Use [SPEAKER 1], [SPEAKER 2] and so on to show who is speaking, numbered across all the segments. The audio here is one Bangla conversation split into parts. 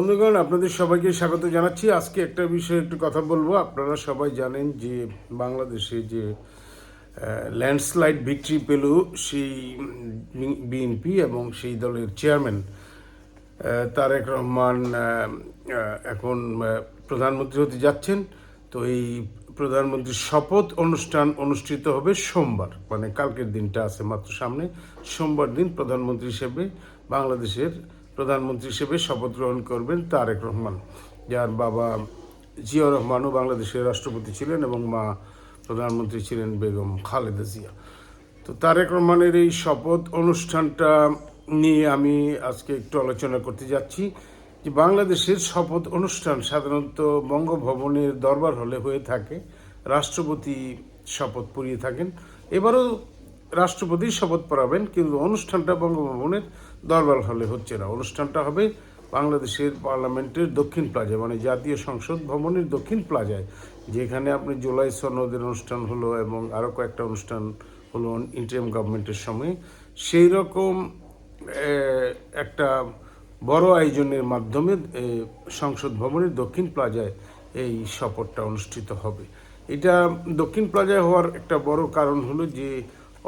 [SPEAKER 1] বন্ধুগণ, আপনাদের সবাইকে স্বাগত জানাচ্ছি। আজকে একটা বিষয়ে একটু কথা বলব। আপনারা সবাই জানেন যে বাংলাদেশে যে ল্যান্ডস্লাইড ভিক্টরি পেল সেই বিএনপি এবং সেই দলের চেয়ারম্যান তারেক রহমান এখন প্রধানমন্ত্রী হতে যাচ্ছেন। তো এই প্রধানমন্ত্রীর শপথ অনুষ্ঠান অনুষ্ঠিত হবে সোমবার। মানে কালকের দিনটা আছে মাত্র সামনে। সোমবার দিন প্রধানমন্ত্রী হিসেবে বাংলাদেশের প্রধানমন্ত্রী হিসেবে শপথ গ্রহণ করবেন তারেক রহমান। যার বাবা জিয়া রহমানও বাংলাদেশের রাষ্ট্রপতি ছিলেন এবং মা প্রধানমন্ত্রী ছিলেন বেগম খালেদা জিয়া। তো তারেক রহমানের এই শপথ অনুষ্ঠানটা নিয়ে আমি আজকে একটু আলোচনা করতে যাচ্ছি যে বাংলাদেশের শপথ অনুষ্ঠান সাধারণত বঙ্গভবনের দরবার হলে হয়ে থাকে। রাষ্ট্রপতি শপথ পড়িয়ে থাকেন। এবারও রাষ্ট্রপতি শপথ পড়াবেন কিন্তু অনুষ্ঠানটা বঙ্গভবনের দরবার হলে হচ্ছে না। অনুষ্ঠানটা হবে বাংলাদেশের পার্লামেন্টের দক্ষিণ প্লাজায় মানে জাতীয় সংসদ ভবনের দক্ষিণ প্লাজায়, যেখানে আপনি জুলাই সনদের অনুষ্ঠান হলো এবং আরও কয়েকটা অনুষ্ঠান হলো ইন্টারিম গভর্নমেন্টের সময়। সেই রকম একটা বড় আয়োজনের মাধ্যমে সংসদ ভবনের দক্ষিণ প্লাজায় এই শপথটা অনুষ্ঠিত হবে। এটা দক্ষিণ প্লাজায় হওয়ার একটা বড় কারণ হলো যে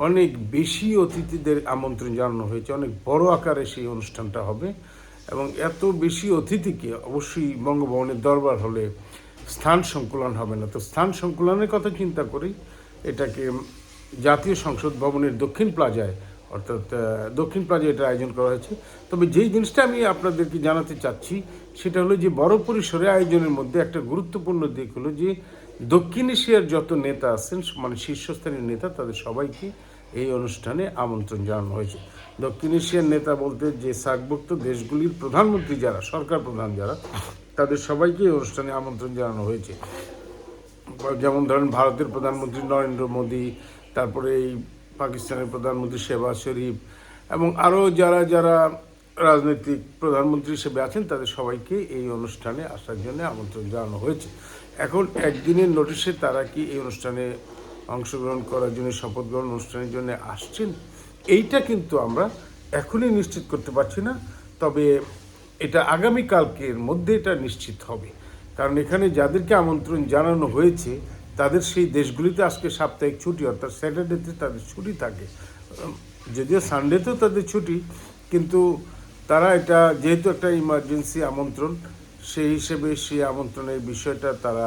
[SPEAKER 1] অনেক বেশি অতিথিদের আমন্ত্রণ জানানো হয়েছে। অনেক বড় আকারে সেই অনুষ্ঠানটা হবে এবং এত বেশি অতিথিকে অবশ্যই বঙ্গভবনের দরবার হলে স্থান সংকুলন হবে না। তো স্থান সংকুলনের কথা চিন্তা করি এটাকে জাতীয় সংসদ ভবনের দক্ষিণ প্লাজায়, অর্থাৎ দক্ষিণ প্লাজায় এটা আয়োজন করা হয়েছে। তবে যেই জিনিসটা আমি আপনাদেরকে জানাতে চাচ্ছি, সেটা হলো যে বড় পরিসরে আয়োজনের মধ্যে একটা গুরুত্বপূর্ণ দিক হলো যে দক্ষিণ এশিয়ার যত নেতা আছেন মানে শীর্ষস্থানীয় নেতা, তাদের সবাইকে এই অনুষ্ঠানে আমন্ত্রণ জানানো হয়েছে। দক্ষিণ এশিয়ার নেতা বলতে যে সার্কভুক্ত দেশগুলির প্রধানমন্ত্রী যারা, সরকার প্রধান যারা, তাদের সবাইকে এই অনুষ্ঠানে আমন্ত্রণ জানানো হয়েছে। যেমন ধরেন ভারতের প্রধানমন্ত্রী নরেন্দ্র মোদী, তারপরে এই পাকিস্তানের প্রধানমন্ত্রী শেহবাজ শরীফ, এবং আরও যারা যারা রাজনৈতিক প্রধানমন্ত্রী হিসেবে আছেন, তাদের সবাইকে এই অনুষ্ঠানে আসার জন্য আমন্ত্রণ জানানো হয়েছে। এখন একদিনের নোটিশে তারা কি এই অনুষ্ঠানে অংশগ্রহণ করার জন্য, শপথ গ্রহণ অনুষ্ঠানের জন্য আসছেন? এইটা কিন্তু আমরা এখনই নিশ্চিত করতে পারছি না। তবে এটা আগামীকালকের মধ্যে এটা নিশ্চিত হবে। কারণ এখানে যাদেরকে আমন্ত্রণ জানানো হয়েছে, তাদের সেই দেশগুলিতে আজকে সাপ্তাহিক ছুটি, অর্থাৎ স্যাটারডেতে তাদের ছুটি থাকে। যদিও সানডেতেও তাদের ছুটি, কিন্তু তারা এটা যেহেতু একটা ইমার্জেন্সি আমন্ত্রণ সেই হিসেবে সেই আমন্ত্রণের বিষয়টা তারা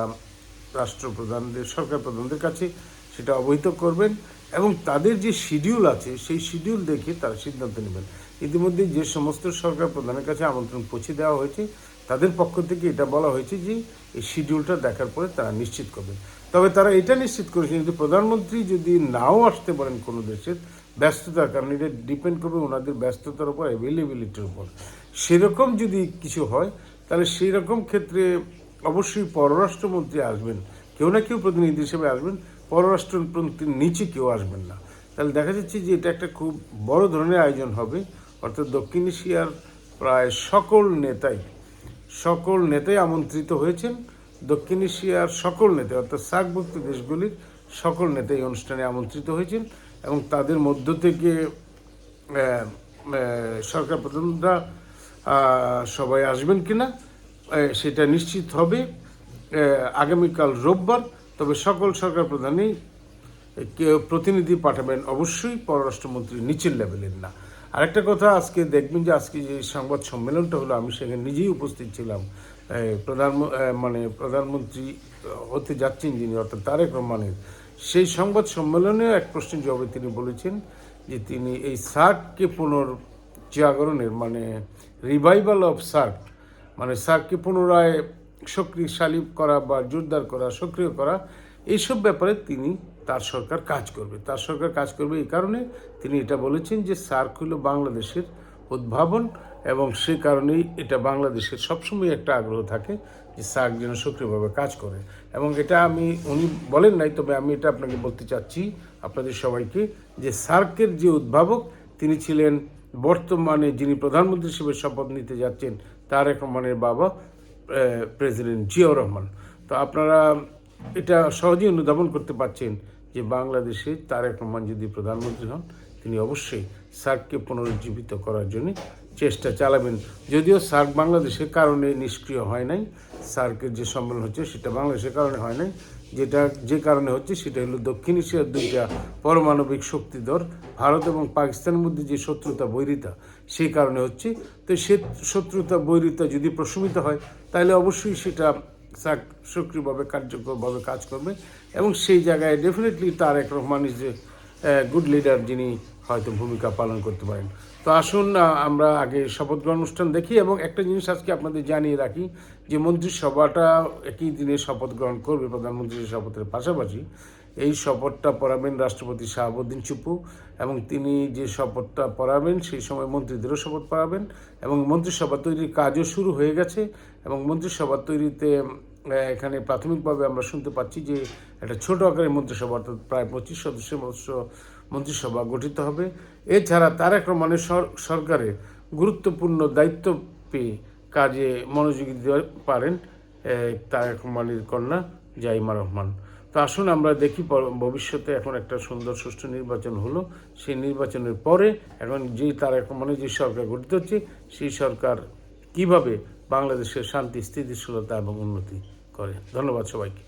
[SPEAKER 1] রাষ্ট্রপ্রধানদের সরকার প্রধানদের কাছে সেটা অবহিত করবেন এবং তাদের যে শিডিউল আছে, সেই শিডিউল দেখে তারা সিদ্ধান্ত নেবেন। ইতিমধ্যে যে সমস্ত সরকার প্রধানের কাছে আমন্ত্রণ পৌঁছে দেওয়া হয়েছে, তাদের পক্ষ থেকে এটা বলা হয়েছে যে, এই শিডিউলটা দেখার পরে তারা নিশ্চিত করবেন। তবে তারা এটা নিশ্চিত করেছেন যদি প্রধানমন্ত্রী যদি নাও আসতে পারেন কোনো দেশের ব্যস্ততার কারণ এটা ডিপেন্ড করবে ওনাদের ব্যস্ততার উপর অ্যাভেলেবিলিটির উপর। সেরকম যদি কিছু হয় তাহলে সেই রকম ক্ষেত্রে অবশ্যই পররাষ্ট্রমন্ত্রী আসবেন। কেউ না কেউ প্রতিনিধি হিসেবে আসবেন। পররাষ্ট্রমন্ত্রীর নিচে কেউ আসবেন না। তাহলে দেখা যাচ্ছে যে এটা একটা খুব বড় ধরনের আয়োজন হবে। অর্থাৎ দক্ষিণ এশিয়ার প্রায় সকল নেতাই সকল নেতাই আমন্ত্রিত হয়েছেন। দক্ষিণ এশিয়ার সকল নেতা অর্থাৎ সার্কভুক্ত দেশগুলির সকল নেতাই অনুষ্ঠানে আমন্ত্রিত হয়েছেন এবং তাদের মধ্য থেকে সরকার প্রধানরা সবাই আসবেন কিনা সেটা নিশ্চিত হবে আগামীকাল রোববার, তবে সকল সরকার প্রধানই প্রতিনিধি পাঠাবেন। অবশ্যই পররাষ্ট্রমন্ত্রী নিচের লেভেলের না। আরেকটা কথা, আজকে দেখবেন যে আজকে যে সংবাদ সম্মেলনটা হলো, আমি সেখানে নিজেই উপস্থিত ছিলাম। প্রধান মানে প্রধানমন্ত্রী হতে যাচ্ছেন যিনি, অর্থাৎ তারেক রহমানের। সেই সংবাদ সম্মেলনে এক প্রশ্নের জবাবে তিনি বলেছেন যে তিনি এই সার্ককে পুনর্জাগরণের মানে রিভাইভাল অফ সার্ক মানে সার্ককে পুনরায় শক্তিশালী করা বা জোরদার করা, সক্রিয় করা, এইসব ব্যাপারে তিনি তার সরকার কাজ করবে। তার সরকার কাজ করবে এই কারণে তিনি এটা বলেছেন যে সার্ক হলো বাংলাদেশের উদ্ভাবন এবং সে কারণেই এটা বাংলাদেশের সবসময় একটা আগ্রহ থাকে যে সার্ক যেন সক্রিয়ভাবে কাজ করে। এবং এটা আমি, উনি বলেন নাই, তবে আমি এটা আপনাকে বলতে চাচ্ছি, আপনাদের সবাইকে, যে সার্কের যে উদ্ভাবক, তিনি ছিলেন বর্তমানে যিনি প্রধানমন্ত্রী হিসেবে শপথ নিতে যাচ্ছেন, তারেক রহমানের বাবা প্রেসিডেন্ট জিয়াউর রহমান। তো আপনারা এটা সহজেই অনুধাবন করতে পারছেন যে বাংলাদেশে তারেক রহমান যদি প্রধানমন্ত্রী হন, তিনি অবশ্যই সার্ককে পুনরুজ্জীবিত করার জন্য চেষ্টা চালাবেন। যদিও সার্ক বাংলাদেশের কারণে নিষ্ক্রিয় হয় নাই, সার্কের যে সম্মেলন হচ্ছে সেটা বাংলাদেশের কারণে হয় নাই যেটা যে কারণে হচ্ছে সেটা হলো দক্ষিণ এশিয়ার দুইটা পারমাণবিক শক্তিধর ভারত এবং পাকিস্তানের মধ্যে যে শত্রুতা, বৈরিতা, সেই কারণে হচ্ছে। তো সে শত্রুতা, বৈরিতা যদি প্রশমিত হয়, তাহলে অবশ্যই সেটা সক্রিয়ভাবে, কার্যকরভাবে কাজ করবে এবং সেই জায়গায় ডেফিনেটলি তার এক ইজ এ গুড লিডার যিনি হয়তো ভূমিকা পালন করতে পারেন। তো আসুন আমরা আগে শপথ গ্রহণ অনুষ্ঠান দেখি এবং একটা জিনিস আজকে আপনাদের জানিয়ে রাখি যে মন্ত্রিসভাটা একই দিনে শপথ গ্রহণ করবে প্রধানমন্ত্রীর শপথের পাশাপাশি। এই শপথটা পড়াবেন রাষ্ট্রপতি শাহাবুদ্দিন চুপু এবং তিনি যে শপথটা পড়াবেন, সেই সময় মন্ত্রীদেরও শপথ পড়াবেন এবং মন্ত্রিসভা তৈরির কাজও শুরু হয়ে গেছে এবং মন্ত্রিসভা তৈরিতে এখানে প্রাথমিকভাবে আমরা শুনতে পাচ্ছি যে একটা ছোট আকারের মন্ত্রিসভা, অর্থাৎ প্রায় পঁচিশ সদস্যের মন্ত্রিসভা গঠিত হবে। এছাড়া তারেক রহমানের সর- সরকারে গুরুত্বপূর্ণ দায়িত্ব পেয়ে কাজে মনোযোগী দিতে পারেন তারেক রহমানের কন্যা জাইমা রহমান। তো আসুন আমরা দেখি ভবিষ্যতে এখন একটা সুন্দর সুষ্ঠু নির্বাচন হলো। সেই নির্বাচনের পরে এখন যেই তারেক রহমানের যে সরকার গঠিত হচ্ছে, সেই সরকার কীভাবে বাংলাদেশের শান্তি, স্থিতিশীলতা এবং উন্নতি করে। ধন্যবাদ সবাইকে।